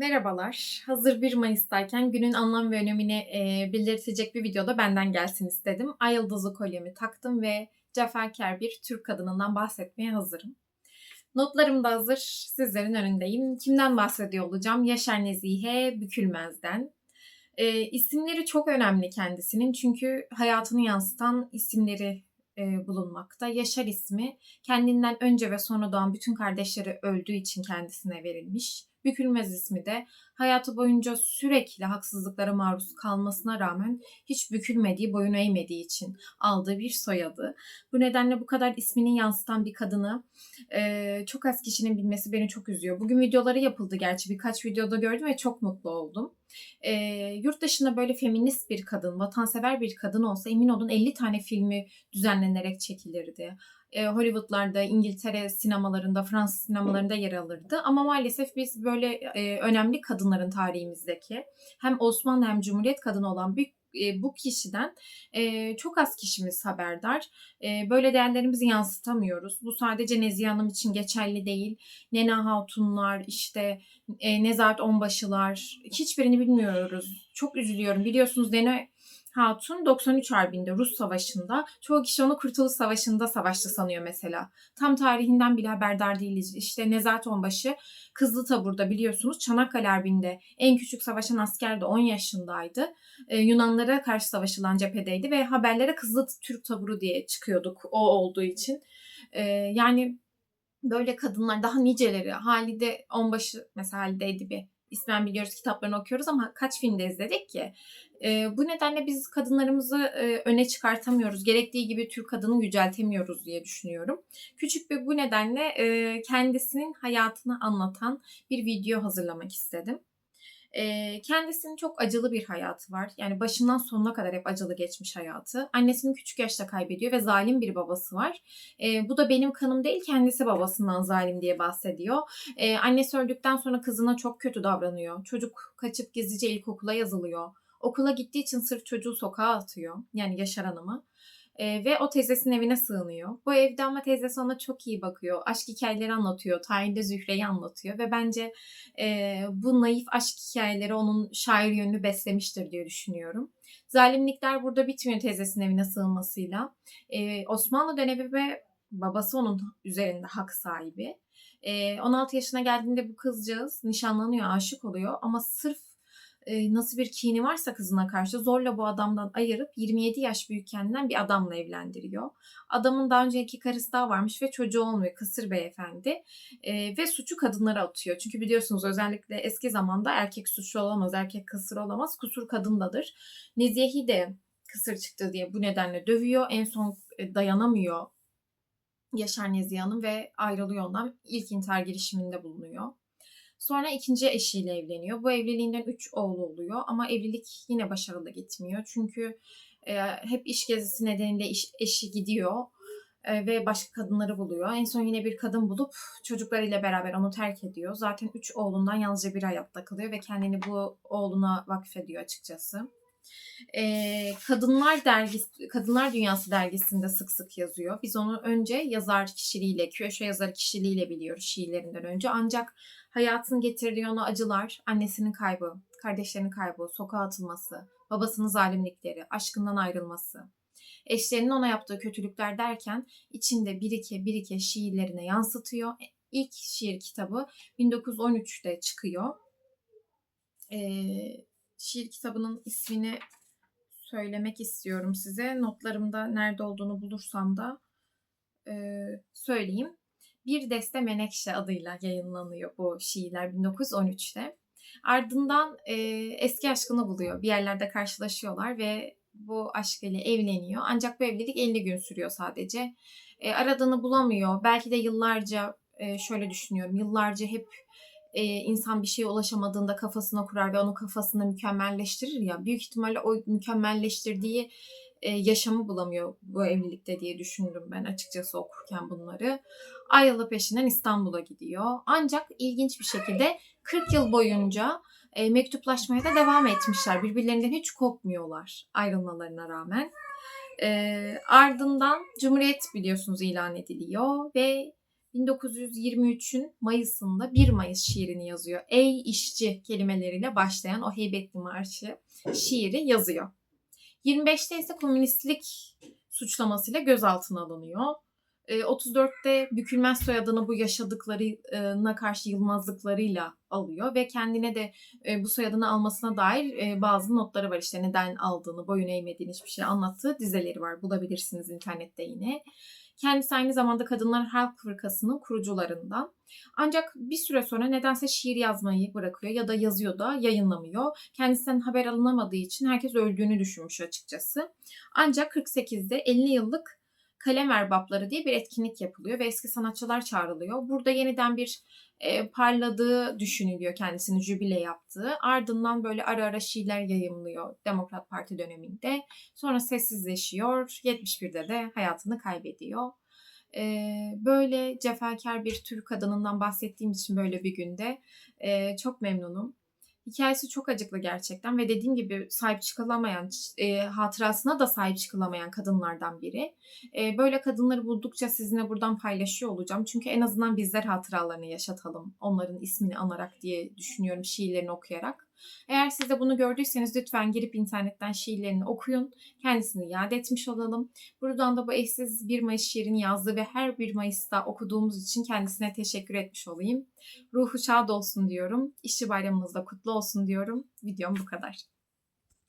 Merhabalar. Hazır 1 Mayıs'tayken günün anlam ve önemini e, belirtecek bir videoda benden gelsin istedim. Ay yıldızı kolyemi taktım ve Caferker bir Türk kadınından bahsetmeye hazırım. Notlarım da hazır. Sizlerin önündeyim. Kimden bahsediyor olacağım? Yaşar Nezihe Bükülmez'den. E, isimleri çok önemli kendisinin çünkü hayatını yansıtan isimleri bulunmakta. Yaşar ismi kendinden önce ve sonra doğan bütün kardeşleri öldüğü için kendisine verilmiş. Bükülmez ismi de hayatı boyunca sürekli haksızlıklara maruz kalmasına rağmen hiç bükülmediği, boyun eğmediği için aldığı bir soyadı. Bu nedenle bu kadar ismini yansıtan bir kadını e, çok az kişinin bilmesi beni çok üzüyor. Bugün videoları yapıldı gerçi birkaç videoda gördüm ve çok mutlu oldum. E, yurt dışında böyle feminist bir kadın, vatansever bir kadın olsa emin olun 50 tane filmi düzenlenerek çekilirdi e, Hollywood'larda, İngiltere sinemalarında, Fransız sinemalarında yer alırdı. Ama maalesef biz böyle e, önemli kadınların tarihimizdeki hem Osmanlı hem Cumhuriyet kadını olan büyük e, bu kişiden e, çok az kişimiz haberdar. E, böyle değerlerimizi yansıtamıyoruz. Bu sadece Nezihe Hanım için geçerli değil. Nena Hatunlar, işte e, Nezahat Onbaşılar hiçbirini bilmiyoruz. Çok üzülüyorum. Biliyorsunuz Nena Hatun 93 Harbi'nde Rus Savaşı'nda çoğu kişi onu Kurtuluş Savaşı'nda savaştı sanıyor mesela. Tam tarihinden bile haberdar değiliz. İşte Nezahat Onbaşı Kızlı Tabur'da biliyorsunuz Çanakkale Harbi'nde en küçük savaşan asker de 10 yaşındaydı. Ee, Yunanlara karşı savaşılan cephedeydi ve haberlere Kızlı Türk Taburu diye çıkıyorduk o olduğu için. Ee, yani böyle kadınlar daha niceleri Halide Onbaşı mesela Halide Edip'i ismen biliyoruz kitaplarını okuyoruz ama kaç filmde izledik ki? E, bu nedenle biz kadınlarımızı e, öne çıkartamıyoruz. Gerektiği gibi Türk kadını yüceltemiyoruz diye düşünüyorum. Küçük bir bu nedenle e, kendisinin hayatını anlatan bir video hazırlamak istedim. E, kendisinin çok acılı bir hayatı var. Yani başından sonuna kadar hep acılı geçmiş hayatı. Annesini küçük yaşta kaybediyor ve zalim bir babası var. E, bu da benim kanım değil kendisi babasından zalim diye bahsediyor. E, annesi öldükten sonra kızına çok kötü davranıyor. Çocuk kaçıp gizlice ilkokula yazılıyor. Okula gittiği için sırf çocuğu sokağa atıyor. Yani Yaşar Hanım'ı. E, ve o teyzesinin evine sığınıyor. Bu evde ama teyzesi ona çok iyi bakıyor. Aşk hikayeleri anlatıyor. Tahir'de Zühre'yi anlatıyor. Ve bence e, bu naif aşk hikayeleri onun şair yönünü beslemiştir diye düşünüyorum. Zalimlikler burada bitmiyor teyzesinin evine sığınmasıyla. E, Osmanlı dönemi ve babası onun üzerinde hak sahibi. E, 16 yaşına geldiğinde bu kızcağız nişanlanıyor, aşık oluyor ama sırf e, nasıl bir kini varsa kızına karşı zorla bu adamdan ayırıp 27 yaş büyük kendinden bir adamla evlendiriyor. Adamın daha önceki karısı daha varmış ve çocuğu olmuyor. Kısır beyefendi. E, ve suçu kadınlara atıyor. Çünkü biliyorsunuz özellikle eski zamanda erkek suçlu olamaz, erkek kısır olamaz. Kusur kadındadır. Nezihe'yi de kısır çıktı diye bu nedenle dövüyor. En son e, dayanamıyor Yaşar Nezihe Hanım ve ayrılıyor ondan. İlk intihar girişiminde bulunuyor. Sonra ikinci eşiyle evleniyor. Bu evliliğinden üç oğlu oluyor ama evlilik yine başarılı gitmiyor. Çünkü e, hep iş gezisi nedeniyle iş, eşi gidiyor e, ve başka kadınları buluyor. En son yine bir kadın bulup çocuklarıyla beraber onu terk ediyor. Zaten üç oğlundan yalnızca bir hayatta kalıyor ve kendini bu oğluna vakfediyor açıkçası. E, Kadınlar dergisi, Kadınlar Dünyası dergisinde sık sık yazıyor. Biz onu önce yazar kişiliğiyle, köşe yazar kişiliğiyle biliyoruz şiirlerinden önce. Ancak hayatın getirdiği ona acılar, annesinin kaybı, kardeşlerinin kaybı, sokağa atılması, babasının zalimlikleri, aşkından ayrılması, eşlerinin ona yaptığı kötülükler derken içinde birike birike şiirlerine yansıtıyor. İlk şiir kitabı 1913'te çıkıyor. Ee, şiir kitabının ismini söylemek istiyorum size. Notlarımda nerede olduğunu bulursam da e, söyleyeyim. Bir Deste Menekşe adıyla yayınlanıyor bu şiirler 1913'te. Ardından e, eski aşkını buluyor. Bir yerlerde karşılaşıyorlar ve bu aşk ile evleniyor. Ancak bu evlilik 50 gün sürüyor sadece. E, aradığını bulamıyor. Belki de yıllarca e, şöyle düşünüyorum. Yıllarca hep e, insan bir şeye ulaşamadığında kafasına kurar ve onun kafasını mükemmelleştirir ya. Büyük ihtimalle o mükemmelleştirdiği e, yaşamı bulamıyor bu evlilikte diye düşündüm ben açıkçası okurken bunları. Ayyalı peşinden İstanbul'a gidiyor. Ancak ilginç bir şekilde 40 yıl boyunca e, mektuplaşmaya da devam etmişler. Birbirlerinden hiç kopmuyorlar ayrılmalarına rağmen. E, ardından Cumhuriyet biliyorsunuz ilan ediliyor ve 1923'ün Mayıs'ında 1 Mayıs şiirini yazıyor. Ey işçi kelimeleriyle başlayan o heybetli marşı şiiri yazıyor. 25'te ise komünistlik suçlamasıyla gözaltına alınıyor. E, 34'te bükülmez soyadını bu yaşadıklarına karşı yılmazlıklarıyla alıyor ve kendine de e, bu soyadını almasına dair e, bazı notları var. İşte neden aldığını, boyun eğmediğini hiçbir şey anlattığı dizeleri var. Bulabilirsiniz internette yine. Kendisi aynı zamanda Kadınlar Halk Fırkası'nın kurucularından. Ancak bir süre sonra nedense şiir yazmayı bırakıyor ya da yazıyor da yayınlamıyor. Kendisinden haber alınamadığı için herkes öldüğünü düşünmüş açıkçası. Ancak 48'de 50 yıllık Kalem Erbapları diye bir etkinlik yapılıyor ve eski sanatçılar çağrılıyor. Burada yeniden bir e, parladığı düşünülüyor kendisini jübile yaptığı. Ardından böyle ara ara şiirler yayımlıyor Demokrat Parti döneminde. Sonra sessizleşiyor. 71'de de hayatını kaybediyor. E, böyle cefakar bir Türk kadınından bahsettiğim için böyle bir günde e, çok memnunum. Hikayesi çok acıklı gerçekten ve dediğim gibi sahip çıkılamayan, e, hatırasına da sahip çıkılamayan kadınlardan biri. E, böyle kadınları buldukça sizinle buradan paylaşıyor olacağım. Çünkü en azından bizler hatıralarını yaşatalım. Onların ismini anarak diye düşünüyorum şiirlerini okuyarak. Eğer siz de bunu gördüyseniz lütfen girip internetten şiirlerini okuyun. Kendisini yad etmiş olalım. Buradan da bu eşsiz 1 Mayıs şiirini yazdığı ve her 1 Mayıs'ta okuduğumuz için kendisine teşekkür etmiş olayım. Ruhu şad olsun diyorum. İşçi bayramımız da kutlu olsun diyorum. Videom bu kadar.